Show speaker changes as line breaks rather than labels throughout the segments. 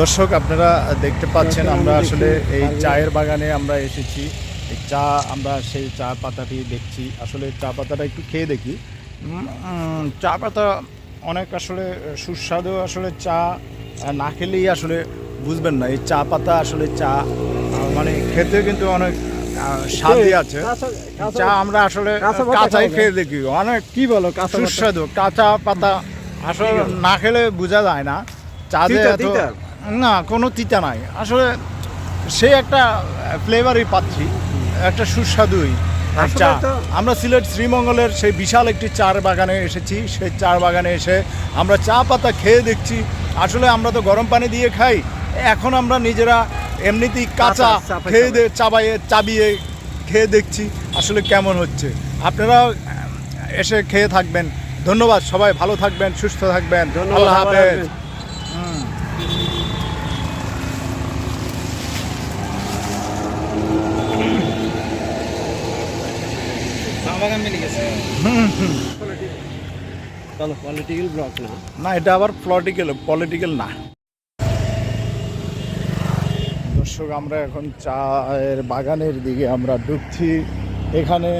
দর্শক আপনারা দেখতে পাচ্ছেন আমরা আসলে এই চায়ের বাগানে আমরা এসেছি। এই চা আমরা সেই চা পাতাটি দেখছি। আসলে চা পাতাটা একটু খেয়ে দেখি। চা পাতা অনেক আসলে সুস্বাদু আসলে চা না খেলেই আসলে বুঝবেন না। এই চা পাতা আসলে চা মানে খেতে কিন্তু অনেক স্বাদই আছে। চা আমরা আসলে কাঁচাই খেয়ে দেখি। অনেক
কি বলো কাঁচা
সুস্বাদু। কাঁচা পাতা আসলে না খেলে বোঝা যায় না। চা যে
তিতা,
এত
তিতা?
না কোনো তিতা নাই। আসলে সে একটা ফ্লেভারই পাচ্ছি একটা সুস্বাদুই। চা আমরা সিলেট শ্রীমঙ্গলের সেই বিশাল একটি চার বাগানে এসেছি। সেই চার বাগানে এসে আমরা চা পাতা খেয়ে দেখছি। আসলে আমরা তো গরম পানি দিয়ে খাই এখন আমরা নিজেরা এমনিতেই কাঁচা খেয়ে দে চাবাইয়ে চাবিয়ে খেয়ে দেখছি আসলে কেমন হচ্ছে। আপনারা এসে খেয়ে থাকবেন। ধন্যবাদ সবাই ভালো থাকবেন সুস্থ থাকবেন।
ধন্যবাদ,
আল্লাহ হাফেজ।
পলিটিক্যাল ব্লক না
না এটা আবার পলিটিক্যাল পলিটিক্যাল না। দর্শক আমরা এখন চায়ের বাগানের দিকে আমরা ঢুকছি। এখানে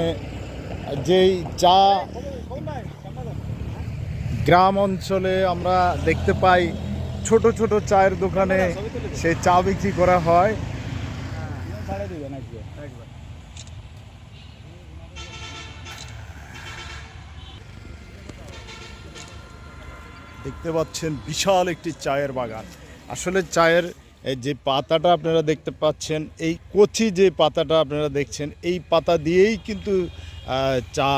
যেই চা গ্রাম অঞ্চলে আমরা দেখতে পাই ছোট ছোট চায়ের দোকানে সেই চা বিক্রি করা হয়। দেখতে পাচ্ছেন বিশাল একটি চায়ের বাগান। আসলে চায়ের যে পাতাটা আপনারা দেখতে পাচ্ছেন, এই কচি যে পাতাটা আপনারা দেখছেন, এই পাতা দিয়েই কিন্তু চা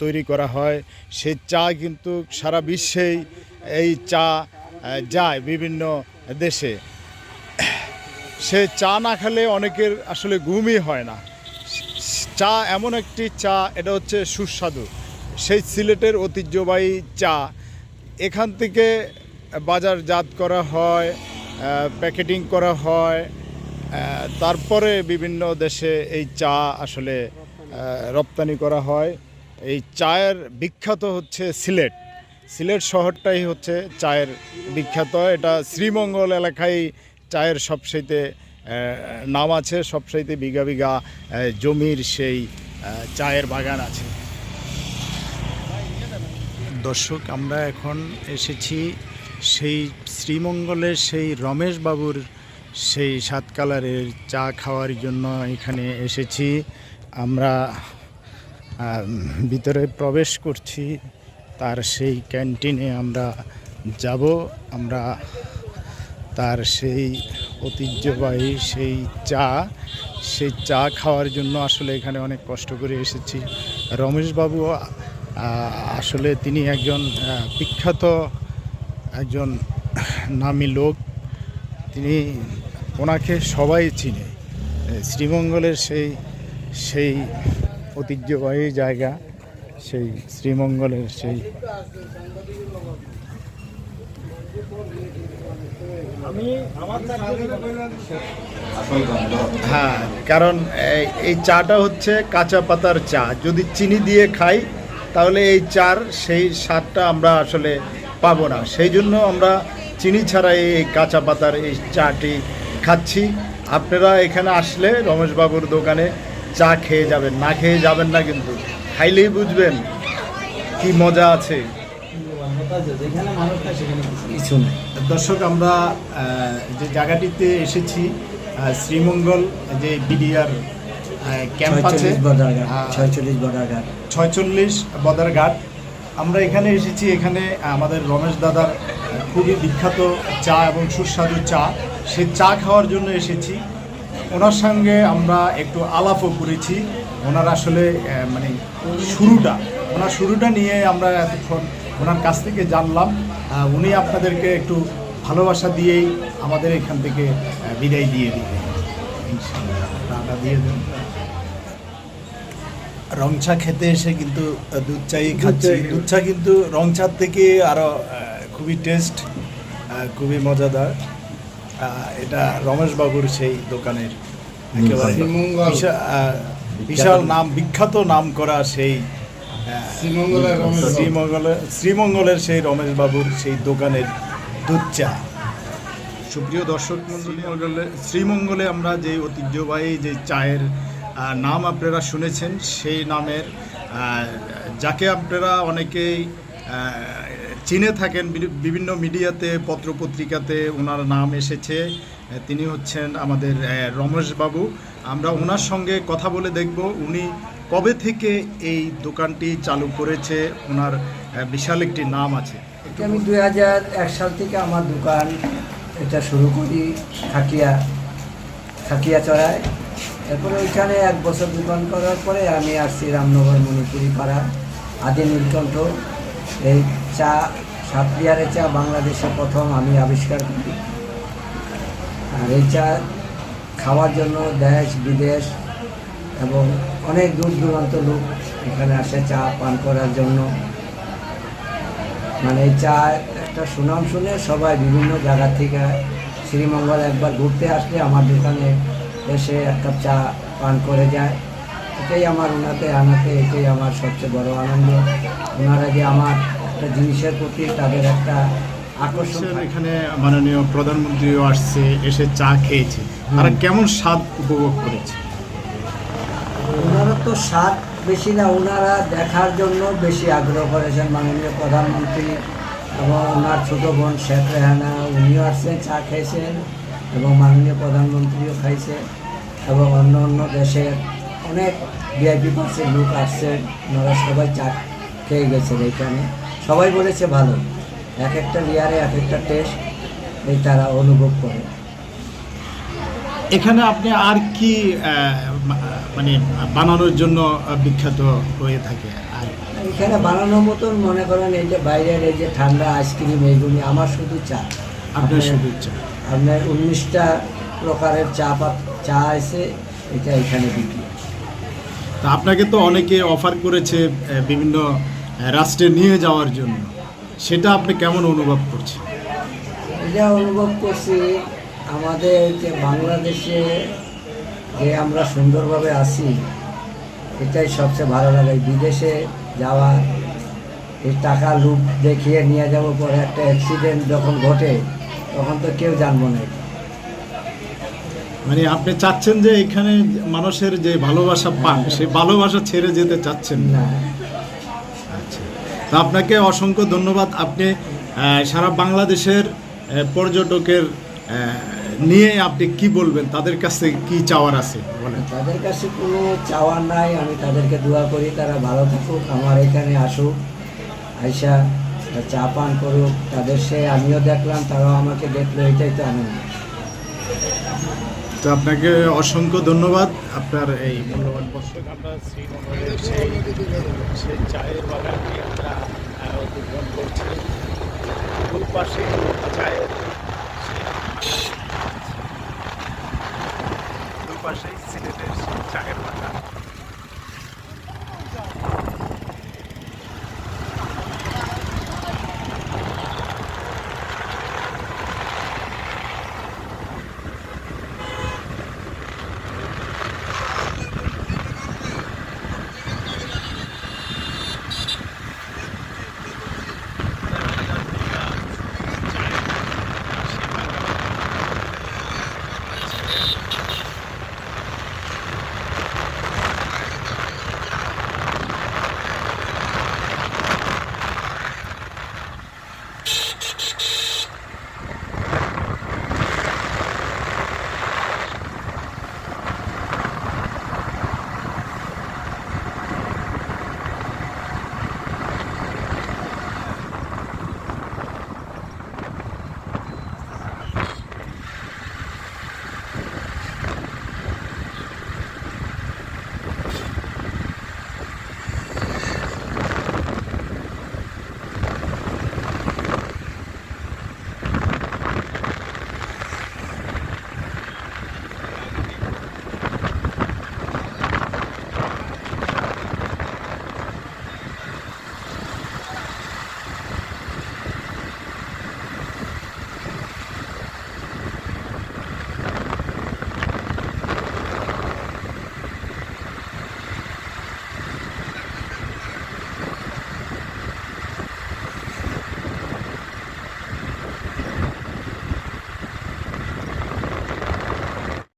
তৈরি করা হয়। সেই চা কিন্তু সারা বিশ্বেই এই চা যায় বিভিন্ন দেশে। সে চা না খেলে অনেকের আসলে ঘুমই হয় না। চা এমন একটি চা, এটা হচ্ছে সুস্বাদু। সেই সিলেটের ঐতিহ্যবাহী চা। এখান থেকে বাজারজাত করা হয় প্যাকেটিং করা হয় তারপরে বিভিন্ন দেশে এই চা আসলে রপ্তানি করা হয়। এই চায়ের বিখ্যাত হচ্ছে সিলেট। সিলেট শহরটাই হচ্ছে চায়ের বিখ্যাত। এটা শ্রীমঙ্গল এলাকায় চায়ের সবসাইতে নাম আছে সবসাইতে বিঘা বিঘা জমির সেই চায়ের বাগান আছে। দর্শক, আমরা এখন এসেছি সেই শ্রীমঙ্গলের সেই রমেশ বাবুর সেই সাত কালারের চা খাওয়ার জন্য এখানে এসেছি। আমরা ভিতরে প্রবেশ করছি, তার সেই ক্যান্টিনে আমরা যাব। আমরা তার সেই ঐতিহ্যবাহী সেই চা সেই চা খাওয়ার জন্য আসলে এখানে অনেক কষ্ট করে এসেছি। রমেশবাবু আসলে তিনি একজন বিখ্যাত একজন নামী লোক। তিনি ওনাকে সবাই চিনে। শ্রীমঙ্গলের সেই সেই ঐতিহ্যবাহী জায়গা সেই শ্রীমঙ্গলের সেই হ্যাঁ কারণ এই- চাটা হচ্ছে কাঁচা পাতার চা। যদি চিনি দিয়ে খাই তাহলে এই চার সেই স্বাদটা আমরা আসলে পাবো না। সেই জন্য আমরা চিনি ছাড়াই এই কাঁচা পাতার এই চাটি খাচ্ছি। আপনারা এখানে আসলে রমেশবাবুর দোকানে চা খেয়ে যাবেন না খেয়ে যাবেন না কিন্তু। খাইলেই বুঝবেন কি মজা আছে।
কিছু নেই।
দর্শক আমরা যে জায়গাটিতে এসেছি শ্রীমঙ্গল যে বিডিআর ক্যাম্প আছে।
ছয়চল্লিশ
বদারঘাট আমরা এখানে এসেছি এখানে আমাদের রমেশ দাদার খুবই বিখ্যাত চা এবং সুস্বাদু চা। সেই চা খাওয়ার জন্য এসেছি। ওনার সঙ্গে আমরা একটু আলাপও করেছি। ওনার আসলে মানে শুরুটা ওনার শুরুটা নিয়ে আমরা এতক্ষণ ওনার কাছ থেকে জানলাম। উনি আপনাদেরকে একটু ভালোবাসা দিয়েই আমাদের এখান থেকে বিদায় দিয়ে ইনশাআল্লাহ দিয়ে দেন। রং চা খেতে এসে কিন্তু দুধ চাই খাচ্ছি। দুধ চা কিন্তু রং চার থেকে আরও খুবই টেস্ট খুবই মজাদার। এটা রমেশ বাবুর সেই দোকানের একেবারে বিশাল নাম বিখ্যাত নাম করা সেই
শ্রীমঙ্গলের
শ্রীমঙ্গলের শ্রীমঙ্গলের সেই রমেশ বাবুর সেই দোকানের দুধ চা। সুপ্রিয় দর্শক শ্রীমঙ্গলে শ্রীমঙ্গলে আমরা যে ঐতিহ্যবাহী যে চায়ের নাম আপনারা শুনেছেন সেই নামের যাকে আপনারা অনেকেই চিনে থাকেন বিভিন্ন মিডিয়াতে পত্রপত্রিকাতে ওনার নাম এসেছে। তিনি হচ্ছেন আমাদের রমেশবাবু আমরা ওনার সঙ্গে কথা বলে দেখব উনি কবে থেকে এই দোকানটি চালু করেছে ওনার বিশাল একটি নাম আছে।
আমি দুই হাজার এক সাল থেকে আমার দোকান এটা শুরু করি খাকিয়া খাকিয়া চড়ায় এরপরে ওইখানে এক বছর দোকান করার পরে আমি আসছি রামনগর মণিপুরি পাড়া আদি নীলকণ্ঠ এই চা সাতরিয়ারের চা বাংলাদেশে প্রথম আমি আবিষ্কার করি। আর এই চা খাওয়ার জন্য দেশ, বিদেশ এবং অনেক দূর দূরান্ত লোক এখানে আসে চা পান করার জন্য। মানে এই চা একটা সুনাম শুনে সবাই বিভিন্ন জায়গা থেকে শ্রীমঙ্গল একবার ঘুরতে আসলে আমার দোকানে এসে এক কাপ চা পান করে যায়। এটাই আমার ওনাতে আনাতে এটাই আমার সবচেয়ে বড় আনন্দ। ওনারা যে আমার একটা জিনিসের প্রতি তাদের একটা আকর্ষণ
এখানে মাননীয় প্রধানমন্ত্রীও আসছে এসে চা খেয়েছে। তারা কেমন স্বাদ উপভোগ করেছে?
ওনারা তো স্বাদ বেশি না ওনারা দেখার জন্য বেশি আগ্রহ করেছেন মাননীয় প্রধানমন্ত্রী। এবং ওনার ছোট বোন শেখ রেহানা উনিও আসছেন চা খেয়েছেন। এবং মাননীয় প্রধানমন্ত্রীও খাইছে এবং অন্য অন্য দেশের অনেক ভিআইপি পার্সের লোক আসছে। ওনারা সবাই চা খেয়ে গেছেন এখানে সবাই বলেছে ভালো। এক একটা লেয়ারে এক একটা টেস্ট এই তারা অনুভব করে।
এখানে আপনি আর কি মানে বানানোর জন্য বিখ্যাত হয়ে থাকে? আর
এখানে বানানোর মতন মনে করেন এই যে বাইরের এই যে ঠান্ডা আইসক্রিম এইগুলি আমার শুধু চা।
আপনার শুধু চা।
আপনার উনিশটা প্রকারের চা পাত চা আছে এটা এখানে বিক্রি
তা আপনাকে তো অনেকে অফার করেছে বিভিন্ন রাষ্ট্রে নিয়ে যাওয়ার জন্য। সেটা আপনি কেমন অনুভব করছেন?
এটা অনুভব করছি আমাদের যে বাংলাদেশে যে আমরা সুন্দরভাবে আসি এটাই সবচেয়ে ভালো লাগে। বিদেশে যাওয়া এই টাকা লুপ দেখিয়ে নিয়ে যাব পরে একটা অ্যাক্সিডেন্ট যখন ঘটে তখন তো কেউ জানব না এটা।
মানে আপনি চাচ্ছেন যে এখানে মানুষের যে ভালোবাসা পান সেই ভালোবাসা ছেড়ে যেতে চাচ্ছেন না। আচ্ছা। তো আপনাকে অসংখ্য ধন্যবাদ। আপনি সারা বাংলাদেশের পর্যটকের নিয়ে আপনি কি বলবেন? তাদের কাছে কি চাওয়ার আছে? বলেন।
তাদের কাছে কোনো চাওয়ার নাই। আমি তাদেরকে দোয়া করি তারা ভালো থাকুক। আমার এখানে আসুক আইসা চা পান করুক, তাদের সে আমিও দেখলাম, তারাও আমাকে দেখল এটাই তো আনন্দ।
তো আপনাকে অসংখ্য ধন্যবাদ, আপনার এই মূল্যবান দর্শক আমরা শ্রীনগরের সেই সেই চায়ের বাগানটি আমরা উদ্বোধন করছি। দুই পাশে চায়ের দুই সিলেটের চায়ের বাগান।